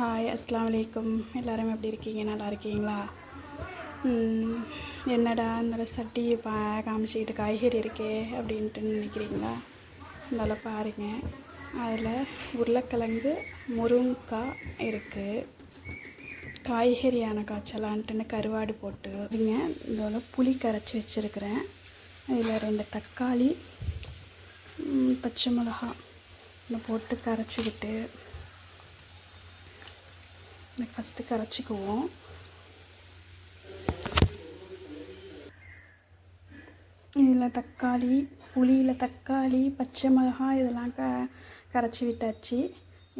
Hi அஸ்லாம் வலைக்கும் எல்லோரும் எப்படி இருக்கீங்க? நல்லா இருக்கீங்களா? என்னடா இந்த சட்டியை பா காமிச்சிக்கிட்டு காய்கறி இருக்கே அப்படின்ட்டு நினைக்கிறீங்களா? நல்லா பாருங்க. அதில் உருளைக்கிழங்கு முருங்காய் இருக்குது காய்கறியான காய்ச்சலான்ட்டுன்னு கருவாடு போட்டு அப்படிங்க இதோட புளி கரைச்சி வச்சுருக்கிறேன். இதில் ரெண்டு தக்காளி பச்சை மிளகா. போட்டு கரைச்சிக்கிட்டு ஃபஸ்ட்டு கரைச்சிக்குவோம் இதில் தக்காளி புளியில் தக்காளி பச்சை மிளகாய் இதெல்லாம் க கரைச்சி விட்டாச்சு.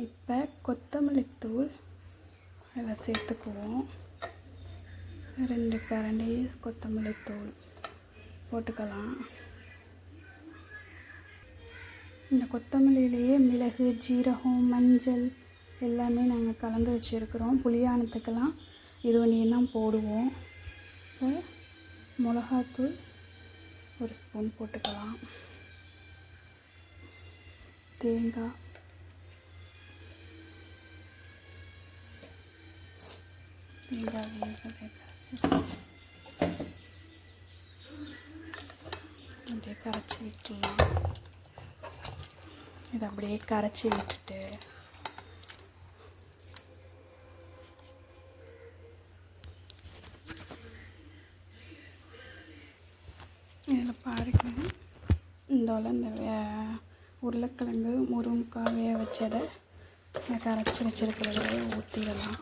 இப்போ கொத்தமல்லி தூள் அதில் சேர்த்துக்குவோம். ரெண்டு கரண்டி கொத்தமல்லி தூள் போட்டுக்கலாம். இந்த கொத்தமல்லியிலேயே மிளகு ஜீரகம் மஞ்சள் எல்லாமே நாங்கள் கலந்து வச்சுருக்குறோம். புளியானத்துக்கெல்லாம் இது ஒன்றையும் தான் போடுவோம். இப்போ மிளகாத்தூள் ஒரு ஸ்பூன் போட்டுக்கலாம். தேங்காய். தேங்காய் கரைச்சி. அப்படியே கரைச்சி விட்டுலாம் இதை அப்படியே கரைச்சி விட்டுட்டு இதில் பாருங்க. இந்தோல இந்த வே- உருளைக்கிழங்கு முருங்கைக்காய் வேக வச்சதை கரைச்சி வச்சிருக்கிறத ஊற்றிடலாம்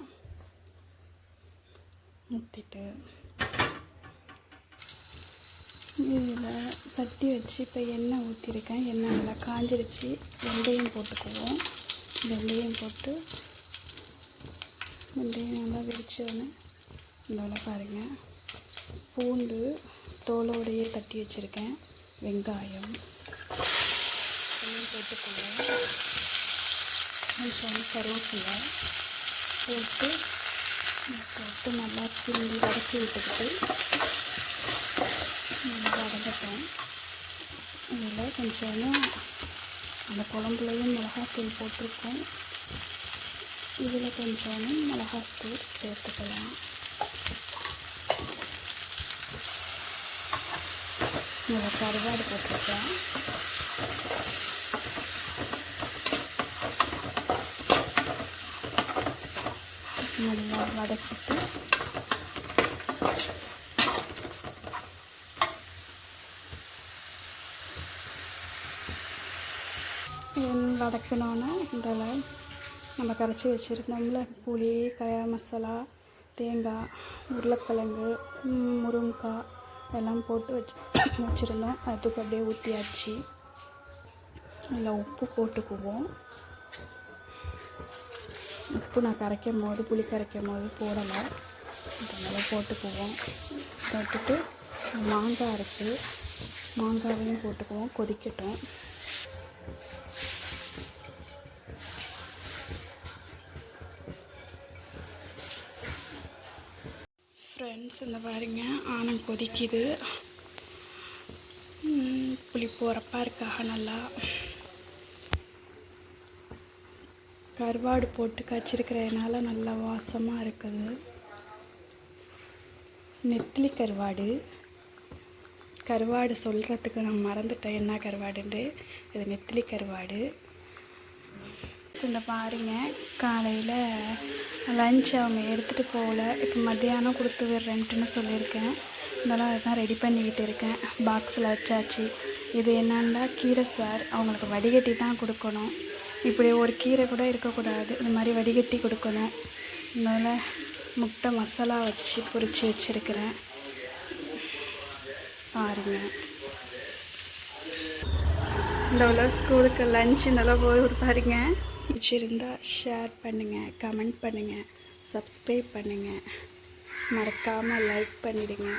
ஊற்றிட்டு இதில் சட்டி வச்சு இப்போ எண்ணெய் ஊற்றிருக்கேன் எண்ணெய் நல்லா காஞ்சிருச்சு. வெந்தயம் போட்டுக்குவோம். வெந்தயம் போட்டு வெந்தயம் நல்லா விரிச்சோன்னு இதோட பாருங்கள் பூண்டு தோலோடையே தட்டி வச்சுருக்கேன். வெங்காயம். இதெல்லாம் கொஞ்சம் கருவேப்பிலை போட்டு போட்டு நல்லா திரும்பி வதக்கி விட்டுக்கிட்டு நல்லா வதங்கட்டும் இதில் கொஞ்சம் அந்த குழம்புலையும் மிளகாத்தூள் போட்டிருக்கோம். இதில் கொஞ்சம் மிளகாத்தூள் சேர்த்துக்கலாம். இதில் கருவாடு போட்டிருக்கேன் நல்லா வதக்கிட்டு வதக்கணுன்னா இதில் நம்ம கரைச்சி வச்சுருந்தோம்ல. புளி க மசாலா தேங்காய் உருளைக்கிழங்கு முருங்காய் முருங்கைக்காய் எல்லாம் போட்டு வச்சு வச்சுருந்தோம். அதுக்கு அப்படியே ஊற்றியாச்சு அதில் உப்பு போட்டுக்குவோம். உப்பு நான் கரைக்கும் போது புளி கரைக்கும் போது போடலை. அதனால் போட்டுக்குவோம். போட்டுட்டு மாங்காய் இருக்குது மாங்காவையும் போட்டுக்குவோம். கொதிக்கட்டும். ஃப்ரெண்ட்ஸ் இந்த பாருங்க. ஆனம் கொதிக்குது. புளி போகிறப்பா இருக்காக நல்லா. கருவாடு போட்டு கச்சிருக்கிறதுனால நல்லா வாசமாக இருக்குது. நெத்திலி கருவாடு. கருவாடு சொல்கிறதுக்கு நான் மறந்துட்டேன் என்ன கருவாடுன்ட்டு. இது நெத்திலி கருவாடு. இந்த பாருங்க. காலையில் லஞ்ச் அவங்க எடுத்துகிட்டு போகல. இப்போ மத்தியானம் கொடுத்து விடுறேன்ட்டுன்னு சொல்லியிருக்கேன். இதெல்லாம் அதுதான் ரெடி பண்ணிக்கிட்டு இருக்கேன். பாக்ஸில் வச்சாச்சு. இது என்னன்னா கீரை சார். அவங்களுக்கு வடிகட்டி தான் கொடுக்கணும். இப்படி ஒரு கீரை கூட இருக்கக்கூடாது. இந்த மாதிரி வடிகட்டி கொடுக்கணும். அதனால் முட்டை மசாலா வச்சு பொறிச்சு வச்சுருக்கிறேன். பாருங்க. இந்த உள்ள ஸ்கூலுக்கு லஞ்ச் நல்லா போய் கொடுப்பாருங்க பிடிச்சிருந்தா ஷேர் பண்ணுங்கள் கமெண்ட் பண்ணுங்கள் சப்ஸ்கிரைப் பண்ணுங்கள் மறக்காமல் லைக் பண்ணிவிடுங்க